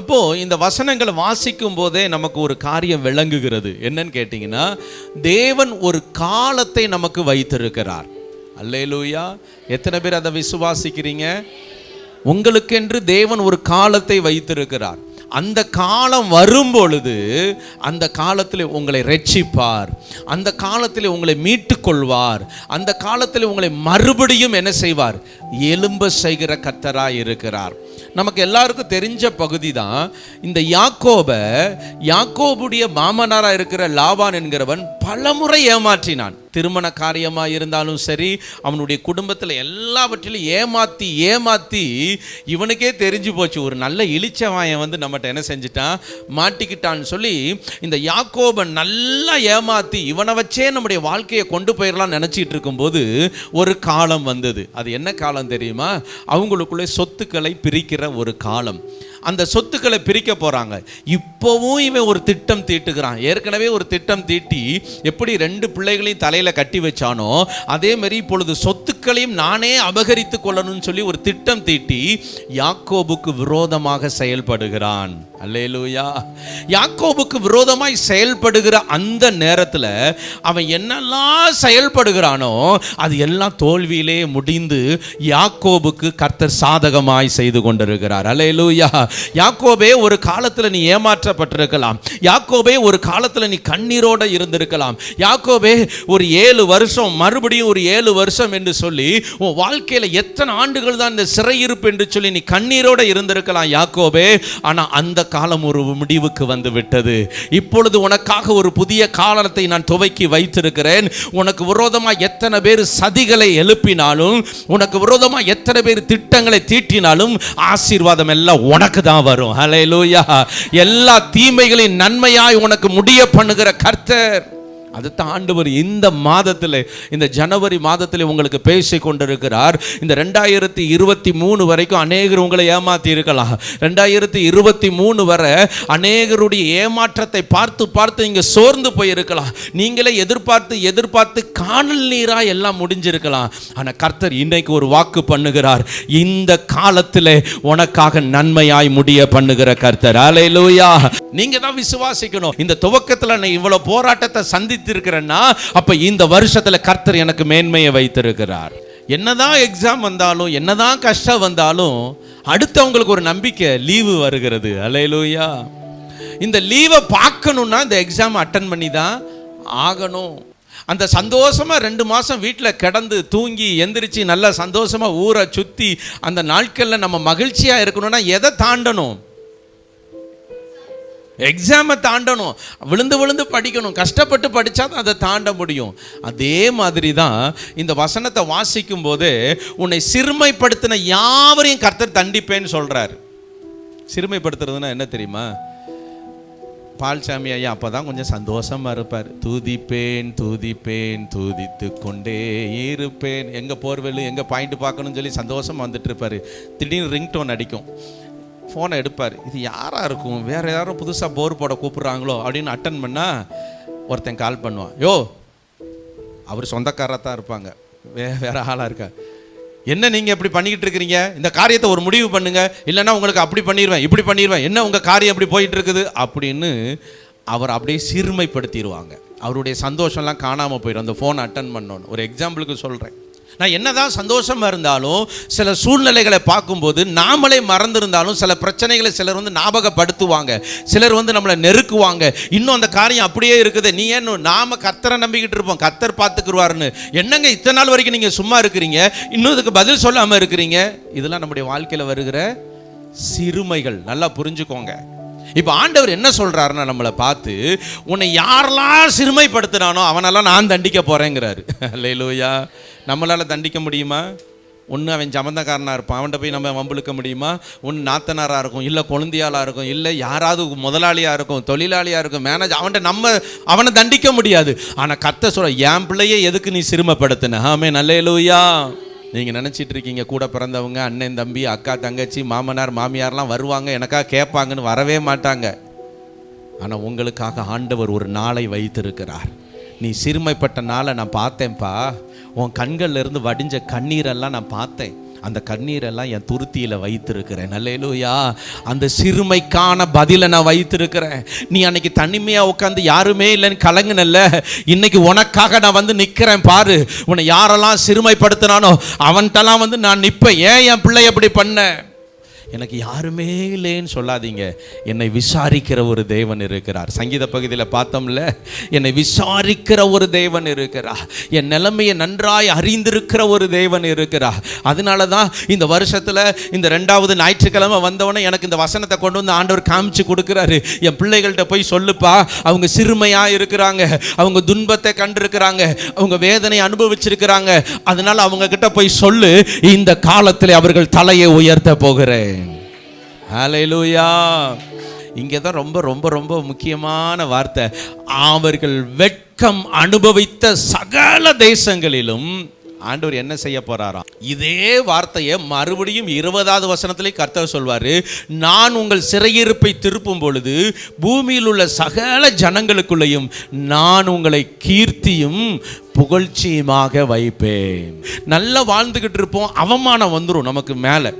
அப்போது இந்த வசனங்களை வாசிக்கும் போதே நமக்கு ஒரு காரியம் விளங்குகிறது. என்னன்னு கேட்டிங்கன்னா தேவன் ஒரு காலத்தை நமக்கு வைத்திருக்கிறார். அல்லேலூயா. எத்தனை பேர் அதை விசுவாசிக்கிறீங்க? உங்களுக்கென்று தேவன் ஒரு காலத்தை வைத்திருக்கிறார். அந்த காலம் வரும் பொழுது அந்த காலத்தில் உங்களை ரட்சிப்பார். அந்த காலத்தில் உங்களை மீட்டுக்கொள்வார். அந்த காலத்தில் உங்களை மறுபடியும் என்ன செய்வார்? எலும்ப செய்கிற கத்தராக இருக்கிறார். நமக்கு எல்லாருக்கும் தெரிஞ்ச பகுதி தான் இந்த யாக்கோப யாக்கோபுடைய மாமனாராக இருக்கிற லாபான் என்கிறவன் பலமுறை ஏமாற்றினான். திருமண காரியமாக இருந்தாலும் சரி அவனுடைய குடும்பத்தில் எல்லாவற்றிலும் ஏமாற்றி ஏமாற்றி இவனுக்கே தெரிஞ்சு போச்சு. ஒரு நல்ல இழிச்சவாயன் வந்து நம்மகிட்ட என்ன செஞ்சிட்டான்? மாட்டிக்கிட்டான்னு சொல்லி இந்த யாக்கோபன் நல்லா ஏமாற்றி இவனை வச்சே நம்முடைய வாழ்க்கையை கொண்டு போயிடலாம் நினச்சிட்டு இருக்கும்போது ஒரு காலம் வந்தது. அது என்ன காலம் தெரியுமா? அவங்களுக்குள்ளே சொத்துக்களை பிரிக்கிற ஒரு காலம். அந்த சொத்துக்களை பிரிக்க போகிறாங்க இப்போவும் இவன் ஒரு திட்டம் தீட்டுகிறான். ஏற்கனவே ஒரு திட்டம் தீட்டி எப்படி ரெண்டு பிள்ளைகளையும் தலையில் கட்டி வச்சானோ அதே மாதிரி இப்பொழுது சொத்துக்களையும் நானே அபகரித்து கொள்ளணும்னு சொல்லி ஒரு திட்டம் தீட்டி யாக்கோபுக்கு விரோதமாக செயல்படுகிறான். அல்லேலூயா. யாக்கோபுக்கு விரோதமாய் செயல்படுகிற அந்த நேரத்தில் அவன் என்னெல்லாம் செயல்படுகிறானோ அது எல்லாம் தோல்வியிலே முடிந்து யாக்கோபுக்கு கர்த்தர் சாதகமாய் செய்து கொண்டிருக்கிறார். அல்லேலூயா. யாக்கோபே ஒரு காலத்தில் நீ ஏமாற்றப்பட்டிருக்கலாம். யாக்கோபே ஒரு காலத்தில் நீ கண்ணீரோடு இருந்திருக்கலாம். யாக்கோபே ஒரு ஏழு வருஷம் மறுபடியும் ஒரு ஏழு வருஷம் என்று சொல்லி உன் வாழ்க்கையில் எத்தனை ஆண்டுகள் தான் இந்த சிறையிருப்பு என்று சொல்லி நீ கண்ணீரோடு இருந்திருக்கலாம் யாக்கோபே. ஆனால் அந்த காலம் ஒரு முடிவுக்கு வந்து விட்டது. இப்பொழுது உனக்காக ஒரு புதிய காலத்தை நான் துவக்கி வைத்திருக்கிறேன். உனக்கு விரோதமாக எத்தனை பேர் சதிகளை எழுப்பினாலும் உனக்கு விரோதமாக எத்தனை பேர் திட்டங்களை தீட்டினாலும் ஆசீர்வாதம் எல்லாம் உனக்கு தான் வரும். ஹalleluya எல்லா தீமைகளின் நன்மையாய் உனக்கு முடிய பண்ணுகிற கர்த்தர். அதுதான் ஆண்டவர் இந்த மாதத்தில் இந்த ஜனவரி மாதத்தில் உங்களுக்கு பேசி கொண்டிருக்கிறார். இந்த ரெண்டாயிரத்தி இருபத்தி மூணு வரைக்கும் அநேகர் உங்களை ஏமாத்தி இருக்கலாம். ரெண்டாயிரத்தி இருபத்தி மூணு வரை அநேகருடைய ஏமாற்றத்தை பார்த்து பார்த்து இங்கே சோர்ந்து போயிருக்கலாம். நீங்களே எதிர்பார்த்து எதிர்பார்த்து காணல் நீராக எல்லாம் முடிஞ்சிருக்கலாம். ஆனால் கர்த்தர் இன்னைக்கு ஒரு வாக்கு பண்ணுகிறார். இந்த காலத்தில் உனக்காக நன்மையாய் முடிய பண்ணுகிற கர்த்தர். அலையிலூயா நீங்கள் தான் விசுவாசிக்கணும். இந்த துவக்கத்துல நான் இவ்வளவு போராட்டத்தை சிந்தித்திருக்கிறேன்னா அப்போ இந்த வருஷத்தில் கர்த்தர் எனக்கு மேன்மையை வைத்திருக்கிறார். என்னதான் எக்ஸாம் வந்தாலும் என்னதான் கஷ்டம் வந்தாலும் அடுத்தவங்களுக்கு ஒரு நம்பிக்கை லீவு வருகிறது. அலையலூயா இந்த லீவை பார்க்கணுன்னா இந்த எக்ஸாம் அட்டன் பண்ணி தான் ஆகணும். அந்த சந்தோஷமாக ரெண்டு மாதம் வீட்டில் கிடந்து தூங்கி எந்திரிச்சு நல்லா சந்தோஷமாக ஊரை சுற்றி அந்த நாட்களில் நம்ம மகிழ்ச்சியாக இருக்கணும்னா எதை தாண்டணும்? எக்ஸாமை தாண்டணும். விழுந்து விழுந்து படிக்கணும். கஷ்டப்பட்டு படித்தா தான் அதை தாண்ட முடியும். அதே மாதிரி தான் இந்த வசனத்தை வாசிக்கும் போது உன்னை சிறுமைப்படுத்தின யாவரையும் கர்த்தர் தண்டிப்பேன்னு சொல்கிறார் சிறுமைப்படுத்துறதுன்னா என்ன தெரியுமா? பால்சாமி ஐயா அப்போ தான் கொஞ்சம் சந்தோஷமாக இருப்பார். தூதிப்பேன் தூதிப்பேன் தூதித்து கொண்டே இருப்பேன். எங்கே போர்வெல்லு எங்கே பாயிண்ட் பார்க்கணும்னு சொல்லி சந்தோஷமாக வந்துட்டு இருப்பார். திடீர்னு ரிங்டோன் அடிக்கும். ஃபோனை எடுப்பார். இது யாராக இருக்கும்? வேற யாரும் புதுசாக போர் போட கூப்பிட்றாங்களோ? அப்படின்னு அட்டன் பண்ணால் ஒருத்தன் கால் பண்ணுவான். யோ அவர் சொந்தக்காரராக தான் இருப்பாங்க. வே வேறு ஆளாக இருக்கா? என்ன நீங்கள் இப்படி பண்ணிக்கிட்டு இருக்கிறீங்க? இந்த காரியத்தை ஒரு முடிவு பண்ணுங்கள் இல்லைன்னா உங்களுக்கு அப்படி பண்ணிடுவேன் இப்படி பண்ணிடுவேன் என்ன உங்கள் காரியம் அப்படி போயிட்டு இருக்குது? அப்படின்னு அவர் அப்படியே சிறுமைப்படுத்திடுவாங்க. அவருடைய சந்தோஷம்லாம் காணாமல் போயிடும். அந்த ஃபோன் அட்டன் பண்ணணும் ஒரு எக்ஸாம்பிளுக்கு சொல்கிறேன் நான் என்னதான் சந்தோஷமாக இருந்தாலும் சில சூழ்நிலைகளை பார்க்கும்போது நாமளே மறந்துருந்தாலும் சில பிரச்சனைகளை சிலர் வந்து ஞாபகப்படுத்துவாங்க. சிலர் வந்து நம்மளை நெருக்குவாங்க. இன்னும் அந்த காரியம் அப்படியே இருக்குது. நீ ஏன் நாம கத்தரை நம்பிக்கிட்டு இருப்போம். கத்தர் பார்த்துக்குருவாருன்னு. என்னங்க இத்தனை நாள் வரைக்கும் நீங்கள் சும்மா இருக்கிறீங்க? இன்னும் இதுக்கு பதில் சொல்லாமல் இருக்கிறீங்க? இதெல்லாம் நம்முடைய வாழ்க்கையில் வருகிற சிறுமைகள். நல்லா புரிஞ்சுக்கோங்க. இப்போ ஆண்டவர் என்ன சொல்கிறாருன்னா நம்மளை பார்த்து உன்னை யாரெல்லாம் சிறுமைப்படுத்துனானோ அவனெல்லாம் நான் தண்டிக்க போகிறேங்கிறாரு லேலோயா நம்மளால் தண்டிக்க முடியுமா? ஒன்று அவன் சமந்தக்காரனாக இருப்பான். அவன்கிட்ட போய் நம்ம வம்புழுக்க முடியுமா? ஒன்று நாத்தனாராக இருக்கும் இல்லை குழந்தையாளாக இருக்கும் இல்லை யாராவது முதலாளியாக இருக்கும் தொழிலாளியாக இருக்கும் மேனேஜர் அவன்கிட்ட நம்ம அவனை தண்டிக்க முடியாது. ஆனால் கத்த சொல்ல என் பிள்ளையை எதுக்கு நீ சிறுமைப்படுத்தின? ஆமே நல்லேலூயா நீங்கள் நினச்சிட்டு இருக்கீங்க கூட பிறந்தவங்க அண்ணன் தம்பி அக்கா தங்கச்சி மாமனார் மாமியார்லாம் வருவாங்க எனக்காக கேட்பாங்கன்னு வரவே மாட்டாங்க. ஆனால் உங்களுக்காக ஆண்டவர் ஒரு நாளை வைத்திருக்கிறார். நீ சிறுமைப்பட்ட நாளை நான் பார்த்தேன்ப்பா. உன் கண்கள்ல இருந்து வடிஞ்ச கண்ணீரெல்லாம் நான் பார்த்தேன். அந்த கண்ணீரெல்லாம் என் துருத்தியில் வைத்திருக்கிறேன். நல்லேலூயா அந்த சிறுமைக்கான பதிலை நான் வைத்திருக்கிறேன். நீ அன்னைக்கு தனிமையாக உட்காந்து யாருமே இல்லைன்னு கலங்குனல்ல. இன்னைக்கு உனக்காக நான் வந்து நிற்கிறேன் பாரு. உன்னை யாரெல்லாம் சிறுமைப்படுத்தினானோ அவன்கிட்டலாம் வந்து நான் நிற்பேன் ஏன் என் பிள்ளை அப்படி பண்ண? எனக்கு யாருமே இல்லைன்னு சொல்லாதீங்க. என்னை விசாரிக்கிற ஒரு தேவன் இருக்கிறார். சங்கீத பகுதியில் பார்த்தோம்ல என்னை விசாரிக்கிற ஒரு தேவன் இருக்கிறார். என் நிலைமையை நன்றாய் அறிந்திருக்கிற ஒரு தேவன் இருக்கிறார். அதனால தான் இந்த வருஷத்தில் இந்த ரெண்டாவது ஞாயிற்றுக்கிழமை வந்தவொடனே எனக்கு இந்த வசனத்தை கொண்டு வந்து ஆண்டவர் காமிச்சு கொடுக்குறாரு. என் பிள்ளைகள்கிட்ட போய் சொல்லுப்பா அவங்க சிறுமையாக இருக்கிறாங்க. அவங்க துன்பத்தை கண்டிருக்கிறாங்க. அவங்க வேதனை அனுபவிச்சிருக்கிறாங்க. அதனால் அவங்க கிட்ட போய் சொல்லு இந்த காலத்தில் அவர்கள் தலையை உயர்த்த போகிறேன். ஹalleluya இங்கே தான் ரொம்ப ரொம்ப ரொம்ப முக்கியமான வார்த்தை. அவர்கள் வெட்கம் அனுபவித்த சகல தேசங்களிலும் ஆண்டவர் என்ன செய்ய போறாராம்? இதே வார்த்தையை மறுபடியும் இருபதாவது வசனத்திலே கர்த்தர் சொல்வார். நான் உங்கள் சிறையிருப்பை திருப்பும் பொழுது பூமியில் உள்ள சகல ஜனங்களுக்குள்ளேயும் நான் உங்களை கீர்த்தியும் புகழ்ச்சியுமாக வைப்பேன். நல்லா வாழ்ந்துக்கிட்டு இருப்போம் அவமானம் வந்துடும் நமக்கு மேலே.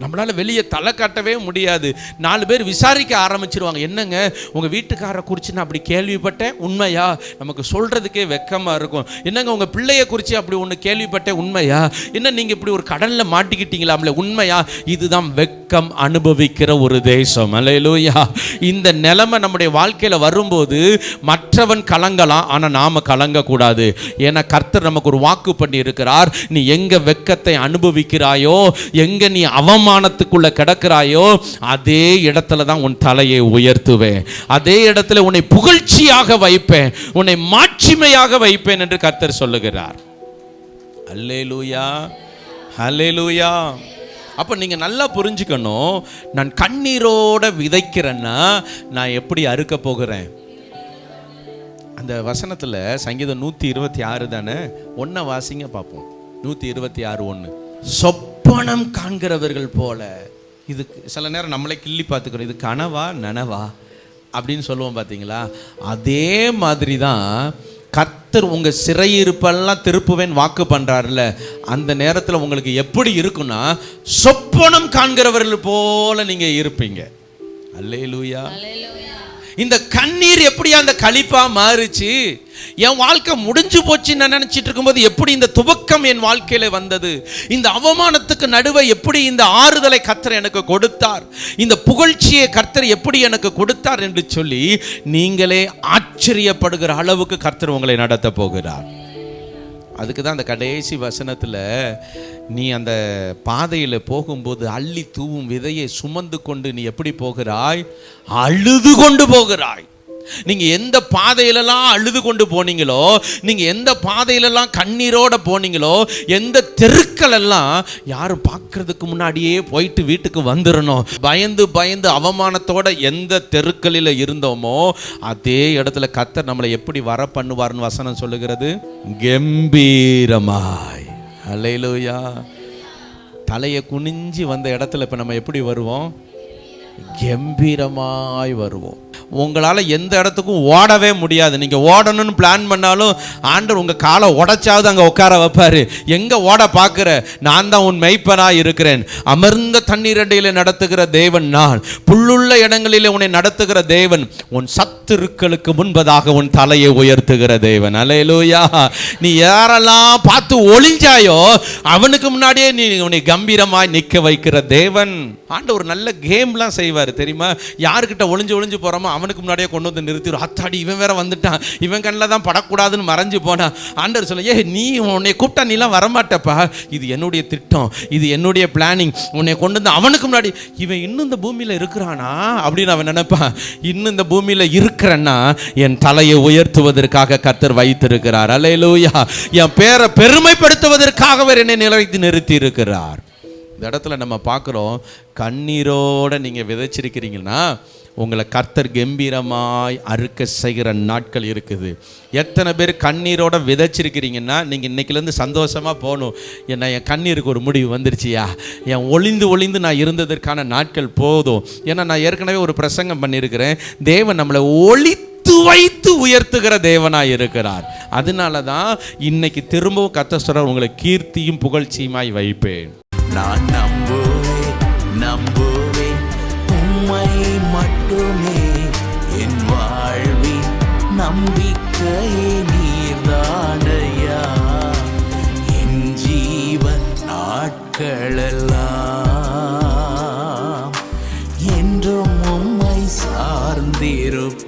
நம்மளால் வெளியே தலை காட்டவே முடியாது. நாலு பேர் விசாரிக்க ஆரம்பிச்சிருவாங்க. என்னங்க? உங்கள் வீட்டுக்காரரை குறித்து நான் அப்படி கேள்விப்பட்டேன். உண்மையா? நமக்கு சொல்கிறதுக்கே வெக்கமாக இருக்கும். என்னங்க உங்கள் பிள்ளைய குறித்து அப்படி ஒன்று கேள்விப்பட்டேன்? உண்மையா? என்ன நீங்கள் இப்படி ஒரு கடலில் மாட்டிக்கிட்டீங்களாம்ல? உண்மையா? இதுதான் வெக்கம் அனுபவிக்கிற ஒரு தேசம். அல்லேலூயா இந்த நிலைமை நம்முடைய வாழ்க்கையில் வரும்போது மற்றவன் கலங்கலாம் ஆனால் நாம் கலங்கக்கூடாது. ஏன்னா கர்த்தர் நமக்கு ஒரு வாக்கு பண்ணி இருக்கிறார் நீ எங்கே வெக்கத்தை அனுபவிக்கிறாயோ எங்கே நீ அவமானத்துக்குள்ள கிடக்கிறாயோ அதே இடத்துல தான் உன் தலையை உயர்த்துவேன். அதே இடத்துல உன்னை புகழ்ச்சியாக வைப்பேன். உன்னை மாட்சிமையாக வைப்பேன் என்று கர்த்தர் சொல்லுகிறார். அல்லே லூயா அல்லே லூயா அப்போ நீங்கள் நல்லா புரிஞ்சுக்கணும். நான் கண்ணீரோட விதைக்கிறேன்னா நான் எப்படி அறுக்க போகிறேன்? அந்த வசனத்தில் சங்கீதம் நூற்றி இருபத்தி ஆறு தானே? ஒன்றை வாசிங்க பார்ப்போம் நூற்றி இருபத்தி ஆறு ஒன்று சொப்பனம் காண்கிறவர்கள் போல. இது சில நேரம் நம்மளே கிள்ளி பார்த்துக்கிறோம். இது கனவா நனவா? அப்படின்னு சொல்லுவோம் பார்த்தீங்களா அதே மாதிரி தான் கர்த்தர் உங்க சிறையிருப்பெல்லாம் திருப்புவேன் வாக்கு பண்றாருல அந்த நேரத்தில் உங்களுக்கு எப்படி இருக்குன்னா சொப்பனம் காண்கிறவர்கள் போல நீங்க இருப்பீங்க. அல்லேலூயா. இந்த கண்ணீர் எப்படி அந்த களிப்பா மாறுச்சு? என் வாழ்க்கை முடிஞ்சு போச்சுன்னு நான் நினைச்சிட்டு இருக்கும்போது எப்படி இந்த துவக்கம் என் வாழ்க்கையில வந்தது? இந்த அவமானத்துக்கு நடுவே எப்படி இந்த ஆறுதலை கர்த்தர் எனக்கு கொடுத்தார்? இந்த புகழ்ச்சியை கர்த்தர் எப்படி எனக்கு கொடுத்தார் என்று சொல்லி நீங்களே ஆச்சரியப்படுகிற அளவுக்கு கர்த்தர் உங்களை நடத்த போகிறார். அதுக்கு தான் அந்த கடைசி வசனத்தில் நீ அந்த பாதையில் போகும்போது அள்ளி தூவும் விதையை சுமந்து கொண்டு நீ எப்படி போகிறாய்? அழுது கொண்டு போகிறாய். நீங்கள் எந்த பாதையிலலாம் அழுது கொண்டு போனீங்களோ நீங்கள் எந்த பாதையிலலாம் கண்ணீரோட போனீங்களோ எந்த தெருக்கள் எல்லாம் யாரும் பார்க்கறதுக்கு முன்னாடியே போயிட்டு வீட்டுக்கு வந்துடணும் பயந்து பயந்து அவமானத்தோட எந்த தெருக்களில் இருந்தோமோ அதே இடத்துல கத்தர் நம்மளை எப்படி வர பண்ணுவார்னு வசனம் சொல்லுகிறது கம்பீரமாய். அலையிலோயா தலையை குனிஞ்சு வந்த இடத்துல இப்போ நம்ம எப்படி வருவோம்? கம்பீரமாய் வருவோம். உங்களால் எந்த இடத்துக்கும் ஓடவே முடியாது. நீங்கள் ஓடணும்னு பிளான் பண்ணாலும் ஆண்டர் உங்கள் காலை உடைச்சாவது அங்கே உட்கார வைப்பார். எங்கே ஓட பார்க்குற? நான் தான் உன் மெய்ப்பனாக இருக்கிறேன். அமர்ந்த தண்ணீரடையில் நடத்துகிற தேவன் நான். புல்லுள்ள இடங்களிலே உன்னை நடத்துகிற தேவன். உன் சத்துருக்களுக்கு முன்பதாக உன் தலையை உயர்த்துகிற தேவன். அலையலூயா நீ யாரெல்லாம் பார்த்து ஒளிஞ்சாயோ அவனுக்கு முன்னாடியே நீ உன்னை கம்பீரமாய் நிற்க வைக்கிற தேவன். ஆண்ட ஒரு நல்ல கேம்லாம் செய்வார் தெரியுமா? யாருக்கிட்ட ஒளிஞ்சு ஒளிஞ்சு போகிறோமோ அவனுக்கு முன்னாடியே கொண்டு வந்து நிறுத்திடும் அத்தாடி இவன் வேற வந்துட்டான். இவன் கண்ணில் தான் படக்கூடாதுன்னு மறைஞ்சு போனான். ஆண்டவர் சொல்ல ஏ நீ உன்னை கூப்பிட்டா நீலாம் வரமாட்டப்பா. இது என்னுடைய திட்டம். இது என்னுடைய பிளானிங் உன்னை கொண்டு நடந்து அவனுக்கு முன்னாடி இவன் இன்னும் இந்த பூமியில் இருக்கிறானா? அப்படின்னு அவன் நினைப்பான். இன்னும் இந்த பூமியில் இருக்கிறன்னா என் தலையை உயர்த்துவதற்காக கர்த்தர் வைத்திருக்கிறார். அலையலூயா என் பேரை பெருமைப்படுத்துவதற்காக அவர் என்னை நிலைத்து நிறுத்தி இருக்கிறார் இந்த இடத்துல நம்ம பார்க்குறோம் கண்ணீரோட நீங்கள் விதைச்சிருக்கிறீங்கன்னா உங்களை கர்த்தர் கம்பீரமாய் அறுக்க செய்கிற நாட்கள் இருக்குது. எத்தனை பேர் கண்ணீரோட விதைச்சிருக்கிறீங்கன்னா நீங்கள் இன்னைக்குலேருந்து சந்தோஷமாக போகணும். என்ன என் கண்ணீருக்கு ஒரு முடிவு வந்துருச்சியா? என் ஒளிந்து ஒளிந்து நான் இருந்ததற்கான நாட்கள் போதும். ஏன்னா நான் ஏற்கனவே ஒரு பிரசங்கம் பண்ணியிருக்கிறேன். தேவன் நம்மளை ஒளித்து வைத்து உயர்த்துகிற தேவனாய் இருக்கிறார். அதனால தான் இன்னைக்கு திரும்பவும் கத்த சொல்றார் உங்களை கீர்த்தியும் புகழ்ச்சியுமாய் வைப்பேன். நான் நம்புவேன் நம்பு நம்பிக்கையே நீர்தானையா? என் ஜீவன் நாட்களெல்லாம் என்றும் உம்மை சார்ந்திருப்ப